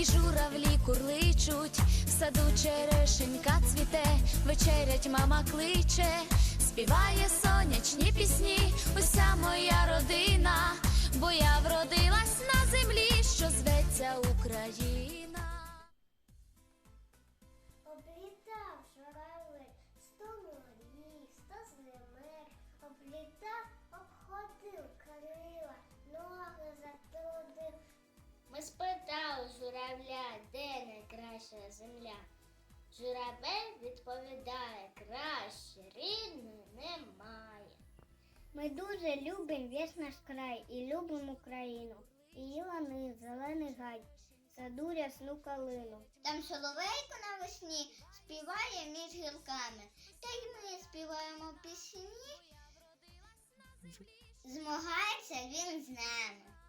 і журавлі курличуть, в саду черешенька цвіте, вечерять мама кличе, співає сонячні пісні, уся моя родина, бо я вродилась на землі, що зветься Україна. Ми спитали журавля, де найкраща земля. Журавель відповідає, краще рідної немає. Ми дуже любимо весь наш край і любимо Україну. І лани, зелений гай, саду рясну калину. Там соловейко навесні співає між гілками, та й ми співаємо пісні. Змагається він з нами.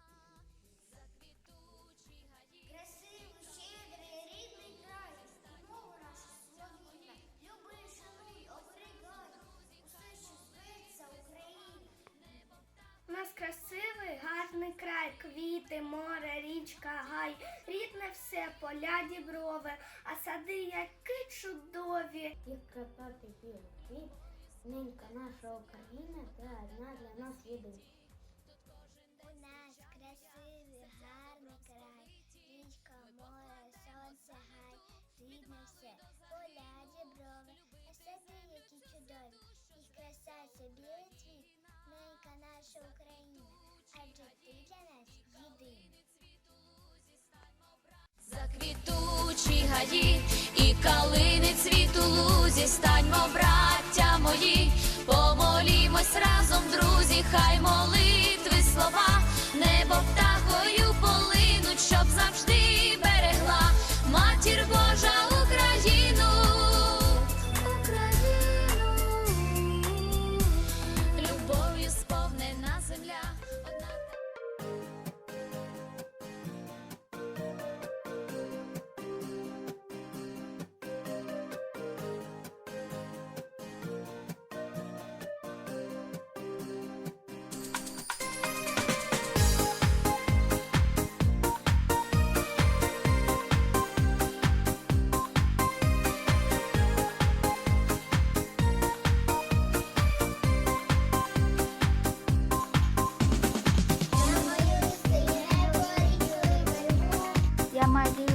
Край, квіти, море, річка, гай, рідне все, поля діброве, а сади які чудові. Як Карпати білий квіт, ненька наша Україна, це одна для нас єдина. У нас красивий, гарний край, річка, море, сонце, гай, рідне все, поля, діброви, а сади, які чудові, їх краса білий цвіт, ненька наша Україна, Заквітучі гаї і калини цвіту лузі, станьмо, браття мої, помолімось разом, друзі, хай молитви слова, небо птахою полинуть, щоб завжди Я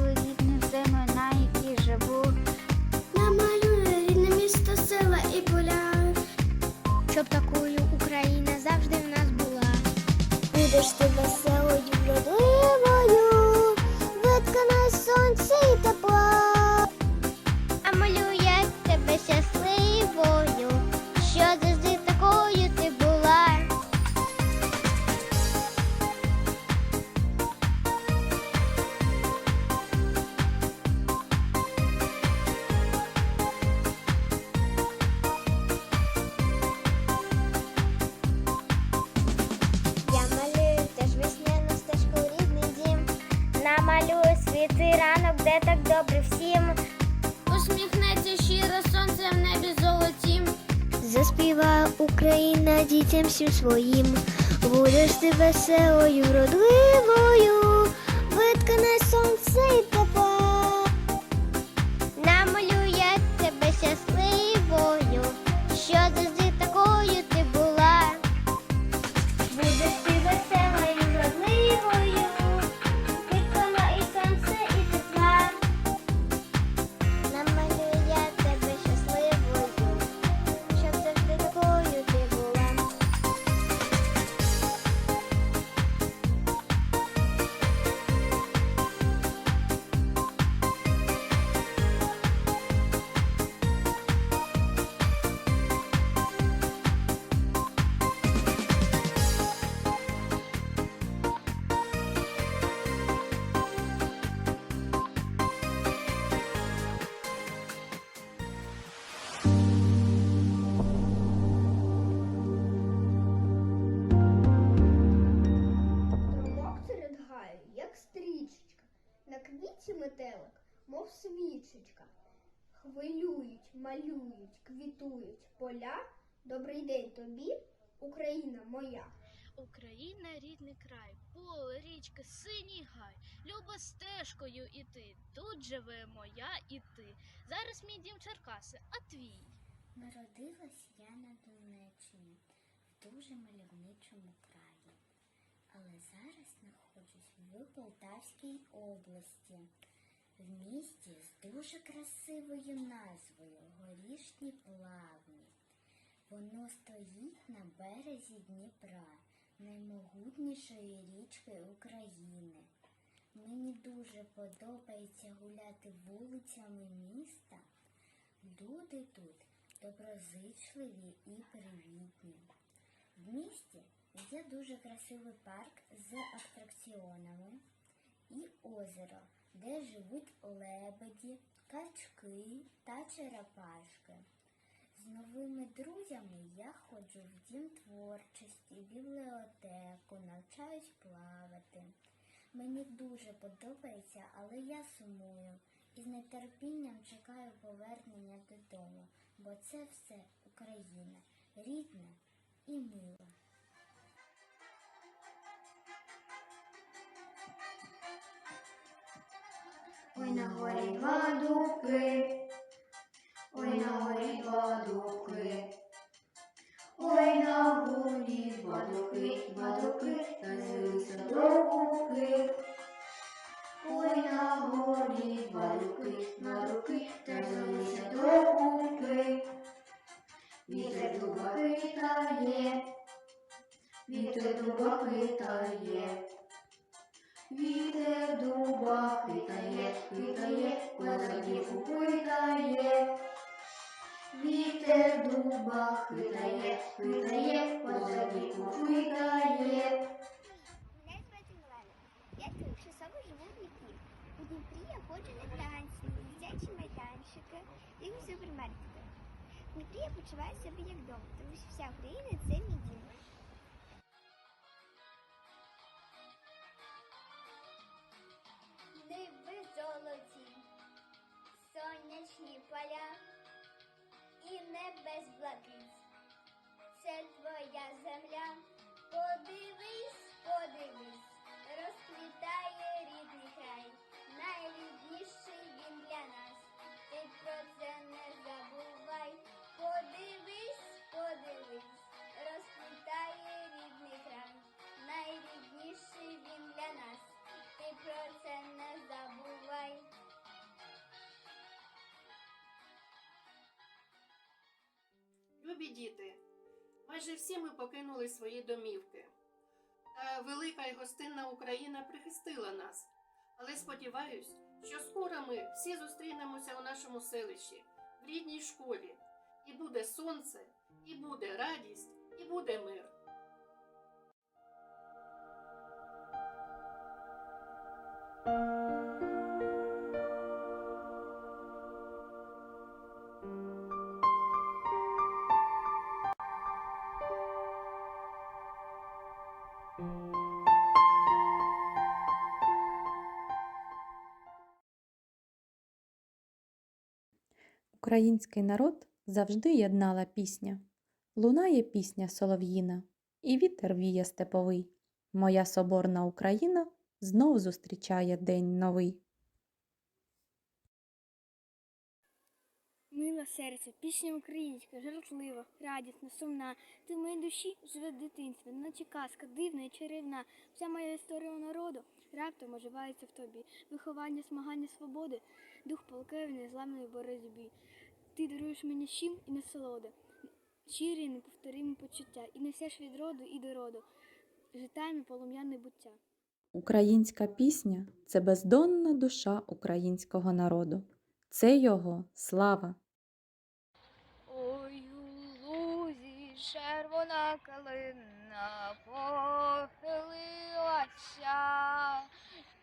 Світлий ранок, де так добре всім. Усміхнеться щиро сонце в небі золотім. Заспіва Україна дітям всім своїм. Будеш ти веселою, вродливою, виткане сонце і метелик, мов свічечка. Хвилюють, малюють, квітують поля. Добрий день тобі, Україна моя. Україна рідний край, поле, річка, синій гай, любо стежкою іти. Тут живе моя і ти. Зараз мій дім Черкаси, а твій. Народилась я на Донеччині в дуже мальовничому краї, але зараз знаходжусь в Полтавській області, в місті з дуже красивою назвою Горішні Плавні. Воно стоїть на березі Дніпра, наймогутнішої річки України. Мені дуже подобається гуляти вулицями міста. Люди тут доброзичливі і привітні. В місті є дуже красивий парк з атракціонами і озеро, де живуть лебеді, качки та черепашки. З новими друзями я ходжу в дім творчості, бібліотеку, навчаюсь плавати. Мені дуже подобається, але я сумую і з нетерпінням чекаю повернення додому, бо це все Україна, рідна на горі два дубки, ой на горі два дубки, ой на горі два дубки, два дубки, та звелися до кубки. Ой на горі два дубки, два дубки, та звелися до кубки. Вітер дуба хитає, вітер дуба хитає. Вітер дуба хитає, хитає, козаків хитає. Вітер дуба хитає, хитає, козаків хитає. Мене звати Милана. Я тимчасово живу в Дніпрі. У Дніпрі я ходжу на танці, дитячі майданчики і у супермаркети. В Дніпрі я почуваю себе як вдома, тому що вся Україна це мій і блакиць. Це твоя земля. Подивись, подивись, розквітає рідний край, найрідніший він для нас. Ти про це не забувай. Подивись, подивись, розквітає рідний край, Любі діти, майже всі ми покинули свої домівки. Та велика і гостинна Україна прихистила нас. Але сподіваюсь, що скоро ми всі зустрінемося у нашому селищі, в рідній школі. І буде сонце, і буде радість, і буде мир. Український народ завжди єднала пісня. Лунає пісня солов'їна, і вітер віє степовий. Моя соборна Україна знов зустрічає день новий. Мила серце, пісня українська, жартлива, радісна, сумна. Ти в моїй душі живе дитинство, наче казка, дивна і чарівна. Вся моя історія народу раптом оживається в тобі. Виховання, смагання свободи, дух полкає в незламної боротьбі. Ти даруєш мені щим і насолоди, щирі неповторимі почуття, і несеш від роду і до роду, житайме полум'яне буття. Українська пісня це бездонна душа українського народу. Це його слава. Ой, у лузі червона калина похилилася,